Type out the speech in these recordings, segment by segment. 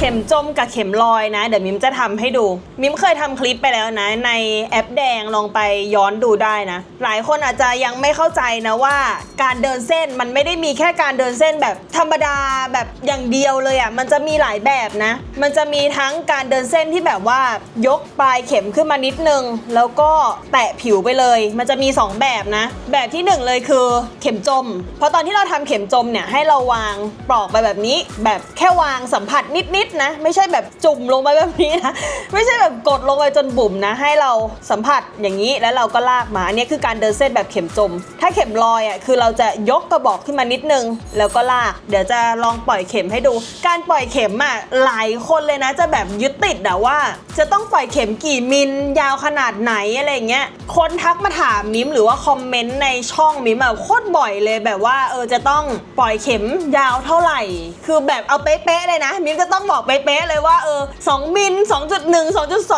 เข็มจมกับเข็มลอยนะ เดี๋ยวมิมจะทำให้ดู มิมเคยทำคลิปไปแล้วนะ ในแอปแดงลองไปย้อนดูได้นะ หลายคนอาจจะยังไม่เข้าใจนะว่าการเดินเส้นมันไม่ได้มีแค่การเดินเส้นแบบธรรมดาแบบอย่างเดียวเลยอะ่ะมันจะมีหลายแบบนะ มันจะมีทั้งการเดินเส้นที่แบบว่ายกปลายเข็มขึ้นมานิดนึง แล้วก็แตะผิวไปเลย มันจะมี 2 แบบนะ แบบที่หนึ่งเลยคือเข็มจม เพราะตอนที่เราทำเข็มจมเนี่ยให้เราวางปลอกไปแบบนี้ แบบแค่วางสัมผัสนิดๆนะ ไม่ใช่แบบจุ่มลงไปแบบนี้นะ ไม่ใช่แบบกดลงไปจนบุ๋มนะ ให้เราสัมผัสอย่างนี้แล้วเราก็ลากมา อันนี้คือการเดินเส้นแบบเข็มจม ถ้าเข็มลอยอะคือเราจะยกกระบอกขึ้นมานิดนึง แล้วก็ลาก เดี๋ยวจะลองปล่อยเข็มให้ดู การปล่อยเข็มอะหลายคนเลยนะ จะแบบยึดติดอะว่า จะต้องปล่อยเข็มกี่มิลยาวขนาดไหนอะไรเงี้ย คนทักมาถามมิมหรือว่าคอมเมนต์ในช่องมิมอะโคตรบ่อยเลยแบบว่าเออจะต้องปล่อยเข็มยาวเท่าไหร่ คือแบบเอาเป๊ะๆเลยนะมิมจะต้องบอกเป๊ะๆเลยว่าเออ2มิล2.1 2.2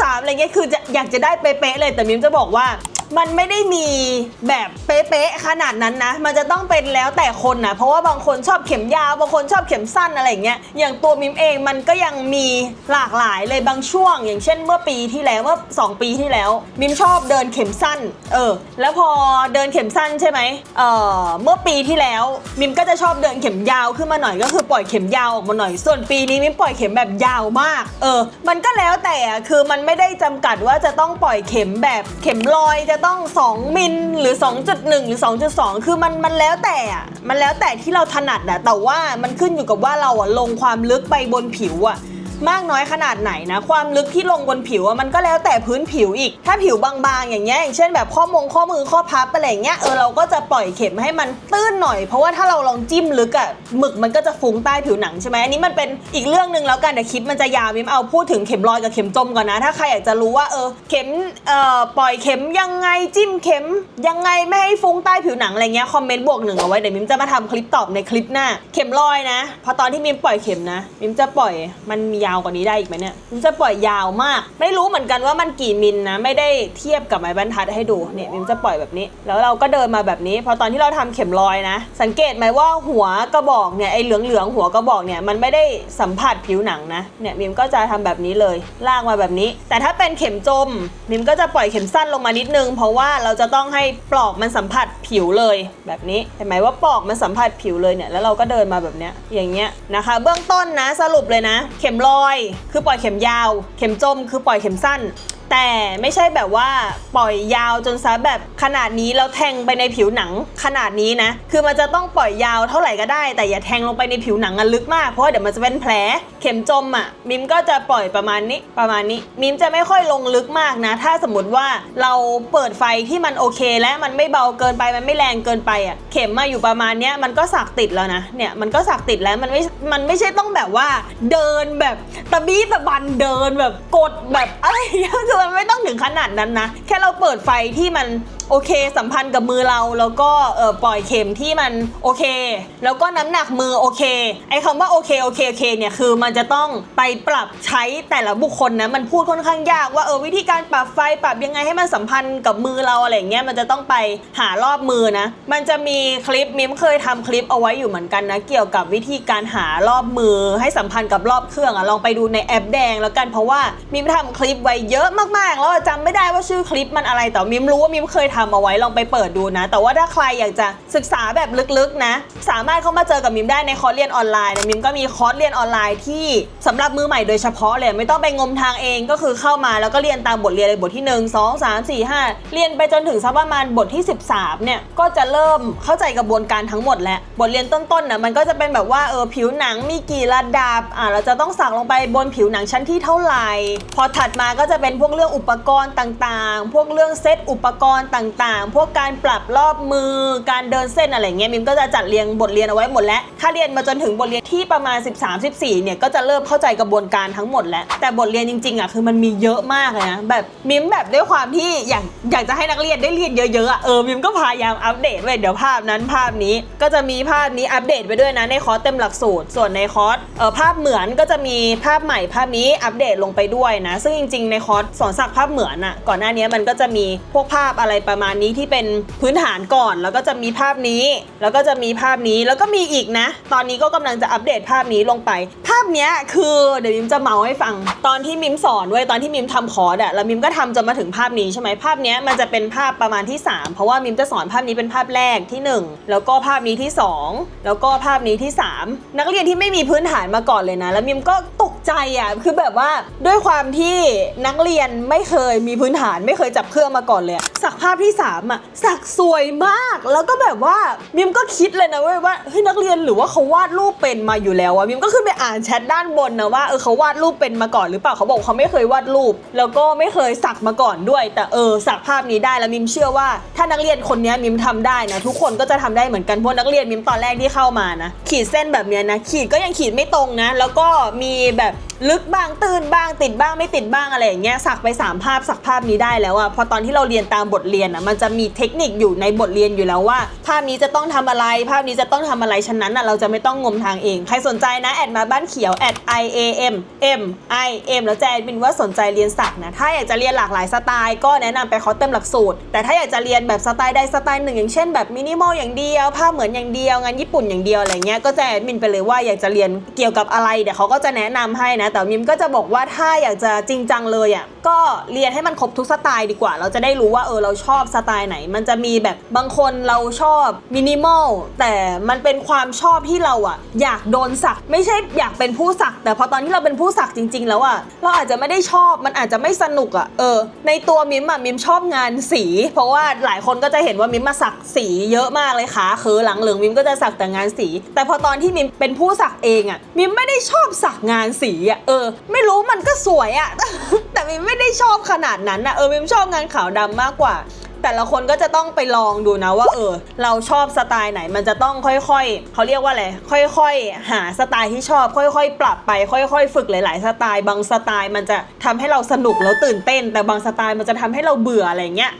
2.3อะไรเงี้ยคือจะอยากจะได้เป๊ะๆเลยแต่มิมจะบอกว่า มันไม่ได้มีแบบเป๊ะๆขนาดนั้นนะ มันจะต้องเป็นแล้วแต่คนนะเพราะว่าบางคนชอบเข็มยาว บางคนชอบเข็มสั้นอะไรอย่างเงี้ย อย่างตัวมิมเองมันก็ยังมีหลากหลายเลยบางช่วง อย่างเช่นเมื่อปีที่แล้วเมื่อ2 ปีที่แล้ว มิมชอบเดินเข็มสั้น เออ แล้วพอเดินเข็มสั้นใช่ไหมเออเมื่อปีที่แล้วมิมก็จะชอบเดินเข็มยาวขึ้นมาหน่อยก็คือปล่อยเข็มยาวออกมาหน่อย ส่วนปีนี้มิมปล่อยเข็มแบบยาวมาก เออ มันก็แล้วแต่คือมันไม่ได้จำกัดว่าจะต้องปล่อยเข็มแบบเข็มลอยจะะต้อง 2 มิลหรือ 2.1 หรือ 2.2 คือมันมันแล้วแต่อะมันแล้วแต่ที่เราถนัดอะแต่ว่ามันขึ้นอยู่กับว่าเราอะลงความลึกไปบนผิวอะ มากน้อยขนาดไหนนะ ความลึกที่ลงบนผิวมันก็แล้วแต่พื้นผิวอีก ถ้าผิวบางๆ อย่างเงี้ยอย่างเช่นแบบข้อมงข้อมือข้อพับอะไรเงี้ยเออเราก็จะปล่อยเข็มให้มันตื้นหน่อย เพราะว่าถ้าเราลองจิ้มลึกอะหมึกมันก็จะฟุ้งใต้ผิวหนังใช่ไหมอันนี้มันเป็นอีกเรื่องหนึ่งแล้วกันเดี๋ยวคลิปมันจะยาวมิมเอาพูดถึงเข็มลอยกับเข็มจมก่อนนะ ถ้าใครอยากจะรู้ว่าเออเข็มเอ่อปล่อยเข็มยังไงจิ้มเข็ม ยังไงไม่ให้ฟุ้งใต้ผิวหนังอะไรเงี้ยคอมเมนต์บวกหนึ่งเอาไว้เดี๋ยวมิมจะมาทำคลิปตอบในคลิปหน้า เข็มลอยนะพอตอนที่มิมปล่อยเข็มนะมิมจะปล่อยมันมียาวกว่านี้ได้อีกไหมเนี่ยมิมจะปล่อยยาวมาก ไม่รู้เหมือนกันว่ามันกี่มิลนะไม่ได้เทียบกับไม้บรรทัดให้ดูเนี่ยมิมจะปล่อยแบบนี้ แล้วเราก็เดินมาแบบนี้ พอตอนที่เราทำเข็มลอยนะ สังเกตไหมว่าหัวกระบอกเนี่ยไอ้เหลืองเหลืองๆหัวกระบอกเนี่ยมันไม่ได้สัมผัสผิวหนังนะเนี่ยมิมก็จะทำแบบนี้เลย ลากมาแบบนี้ แต่ถ้าเป็นเข็มจมมิมก็จะปล่อยเข็มสั้นลงมานิดนึง เพราะว่าเราจะต้องให้ปลอกมันสัมผัสผิวเลยแบบนี้เห็นไหมว่าปลอกมันสัมผัสผิวเลยเนี่ยแล้วเราก็เดินมาแบบเนี้ยอย่างเงี้ยนะคะ เบื้องต้นนะสรุปเลยนะ เข็มลอยคือปล่อยเข็มยาว เข็มจม คือปล่อยเข็มสั้น แต่ไม่ใช่แบบว่าปล่อยยาวจนซะแบบขนาดนี้แล้วแทงไปในผิวหนังขนาดนี้นะ คือมันจะต้องปล่อยยาวเท่าไหร่ก็ได้ แต่อย่าแทงลงไปในผิวหนังอะลึกมากเพราะเดี๋ยวมันจะเป็นแผล เข็มจมอะมิมก็จะปล่อยประมาณนี้ประมาณนี้ มิมจะไม่ค่อยลงลึกมากนะ ถ้าสมมติว่าเราเปิดไฟที่มันโอเค และมันไม่เบาเกินไปมันไม่แรงเกินไปอะเข็มมาอยู่ประมาณเนี้ยมันก็สักติดแล้วนะเนี่ยมันก็สักติดแล้วมันไม่มันไม่ใช่ต้องแบบว่า เดินแบบตะบี้ตะบันเดินแบบกดแบบอะไรอย่างเงี้ยคือมันไม่ต้องถึงขนาดนั้นนะ แค่เราเปิดไฟที่มันโอเคสัมพันธ์กับมือเราแล้วก็เออปล่อยเข็มที่มันโอเค แล้วก็น้ำหนักมือโอเคไอ้คำว่าโอเคโอเคโอเคเนี่ยคือมันจะต้องไปปรับใช้แต่ละบุคคลนะมันพูดค่อนข้างยากว่าเออวิธีการปรับไฟปรับยังไงให้มันสัมพันธ์กับมือเราอะไรเงี้ยมันจะต้องไปหารอบมือนะ มันจะมีคลิปมิมเคยทำคลิปเอาไว้อยู่เหมือนกันนะ เกี่ยวกับวิธีการหารอบมือให้สัมพันธ์กับรอบเครื่องอะลองไปดูในแอปแดงแล้วกันเพราะว่ามิมทำคลิปไว้เยอะมากๆ แล้วจำไม่ได้ว่าชื่อคลิปมันอะไรแต่มิมรู้ว่ามิมเคยทำเอาไว้ลองไปเปิดดูนะ แต่ว่าถ้าใครอยากจะศึกษาแบบลึกๆนะ สามารถเข้ามาเจอกับมิมได้ในคอร์สเรียนออนไลน์นะมิมก็มีคอร์สเรียนออนไลน์ที่สำหรับมือใหม่โดยเฉพาะเลยไม่ต้องไปงมทางเองก็คือเข้ามาแล้วก็เรียนตามบทเรียนเลยบทที่ 1 2 3 4 5 เรียนไปจนถึงสักประมาณบทที่ 13เนี่ยก็จะเริ่มเข้าใจกระบวนการทั้งหมดแล้วบทเรียนต้นๆนะมันก็จะเป็นแบบว่าเออผิวหนังมีกี่ระดับอ่าเราจะต้องสักลงไปบนผิวหนังชั้นที่เท่าไหร่ พอถัดมาก็จะเป็นพวกเรื่องอุปกรณ์ต่างๆ พวกเรื่องเซตอุปกรณ์ต่างๆ พวกการปรับรอบมือ การเดินเส้นอะไรเงี้ยมิมก็จะจัดเรียงบทเรียนเอาไว้หมดแล้ว ถ้าเรียนมาจนถึงบทเรียนที่ประมาณ 13 14เนี่ยก็จะเริ่มเข้าใจกระบวนการทั้งหมดแล้ว แต่บทเรียนจริงๆอะคือมันมีเยอะมากเลยนะแบบมิมแบบด้วยความที่อยากอยากจะให้นักเรียนได้เรียนเยอะๆอะเออมิมก็พยายามอัปเดตไว้เดี๋ยวภาพนั้นภาพนี้ก็จะมีภาพนี้อัปเดตไปด้วยนะในคอร์สเต็มหลักสูตร ส่วนในคอร์สเออภาพเหมือนก็จะมีภาพใหม่ภาพนี้อัปเดตลงไปด้วยนะ ซึ่งจริง ๆ ในคอร์สสอนสักภาพเหมือนอะก่อนหน้านี้มันก็จะมีพวกภาพอะไรประประมาณนี้ที่เป็นพื้นฐานก่อน แล้วก็จะมีภาพนี้ แล้วก็จะมีภาพนี้แล้วก็มีอีกนะ ตอนนี้ก็กำลังจะอัปเดตภาพนี้ลงไป ภาพนี้คือเดี๋ยวมิมจะเมาให้ฟัง ตอนที่มิมสอนเว้ยตอนที่มิมทำคอร์ดอะแล้วมิมก็ทำจนมาถึงภาพนี้ใช่ไหมภาพนี้มันจะเป็นภาพประมาณที่ 3 เพราะว่ามิมจะสอนภาพนี้เป็นภาพแรกที่ 1 แล้วก็ภาพนี้ที่ 2 แล้วก็ภาพนี้ที่ 3 นักเรียนที่ไม่มีพื้นฐานมาก่อนเลยนะ แล้วมิมก็ตกใจอะคือแบบว่าด้วยความที่นักเรียนไม่เคยมีพื้นฐานไม่เคยจับเครื่องมาก่อนเลยสักภาพที่3อะสักสวยมาก แล้วก็แบบว่ามิมก็คิดเลยนะเว้ยว่าเฮ้ยนักเรียนหรือว่าเขาวาดรูปเป็นมาอยู่แล้วอะมิมก็ขึ้นไปอ่านแชทด้านบนนะว่าเออเขาวาดรูปเป็นมาก่อนหรือเปล่าเขาบอกเขาไม่เคยวาดรูป แล้วก็ไม่เคยสักมาก่อนด้วย แต่เออสักภาพนี้ได้แล้วมิมเชื่อว่า ถ้านักเรียนคนนี้มิมทำได้นะทุกคนก็จะทำได้เหมือนกันเพราะนักเรียนมิมตอนแรกที่เข้ามานะขีดเส้นแบบเนี้ยนะขีดก็ยังขีดไม่ตรงนะ แล้วก็มีแบบลึกบ้างตื้นบ้างติดบ้างไม่ติดบ้างอะไรอย่างเงี้ยสักไป 3 ภาพสักภาพนี้ได้แล้วอะพอตอนที่เราเรียนตามบทเรียนอะมันจะมีเทคนิคอยู่ในบทเรียนอยู่แล้วว่า ภาพนี้จะต้องทำอะไร ภาพนี้จะต้องทำอะไรฉะนั้นอะเราจะไม่ต้องงมทางเอง ใครสนใจนะแอดมาบ้านเขียวแอด i a m m i m แล้วแจนเป็นว่าสนใจเรียนสักนะถ้าอยากจะเรียนหลากหลายสไตล์ก็แนะนำไปคอร์สเต็มหลักสูตร แต่ถ้าอยากจะเรียนแบบสไตล์ใดสไตล์หนึ่งอย่างเช่นแบบมินิมอลอย่างเดียวภาพเหมือนอย่างเดียวงานญี่ปุ่นอย่างเดียวอะไรเงี้ยก็จะแอดมินไปเลยว่าอยากจะเรียนเกี่ยวกับอะไรเดี๋ยวเขาก็จะแนะนำให้นะแต่มิมก็จะบอกว่าถ้าอยากจะจริงจังเลยอะก็เรียนให้มันครบทุกสไตล์ดีกว่า เราจะได้รู้ว่าเออเราชอบสไตล์ไหน มันจะมีแบบบางคนเราชอบมินิมอลแต่มันเป็นความชอบที่เราอะอยากโดนสัก ไม่ใช่อยากเป็นผู้สัก แต่พอตอนที่เราเป็นผู้สักจริง ๆ แล้วอะเราอาจจะไม่ได้ชอบมันอาจจะไม่สนุกอะเออ ในตัวมิมอะมิมชอบงานสี เพราะว่าหลายคนก็จะเห็นว่ามิมมาสักสีเยอะมากเลยขาคือหลังเหลืองมิมก็จะสักแต่งานสี แต่พอตอนที่มิมเป็นผู้สักเองอะมิมไม่ได้ชอบสักงานสีอะเออ ไม่รู้มันก็สวยอะแต่มิมไม่ได้ชอบขนาดนั้นอะเออมิมชอบงานขาวดำมากกว่า แต่ละคนก็จะต้องไปลองดูนะว่าเออ เราชอบสไตล์ไหนมันจะต้องค่อยๆเขาเรียกว่าอะไรค่อยๆ หาสไตล์ที่ชอบ ค่อยๆ ปรับไป ค่อยๆ ฝึกหลาย ๆ สไตล์ บางสไตล์มันจะทำให้เราสนุกแล้วตื่นเต้น แต่บางสไตล์มันจะทำให้เราเบื่ออะไรเงี้ย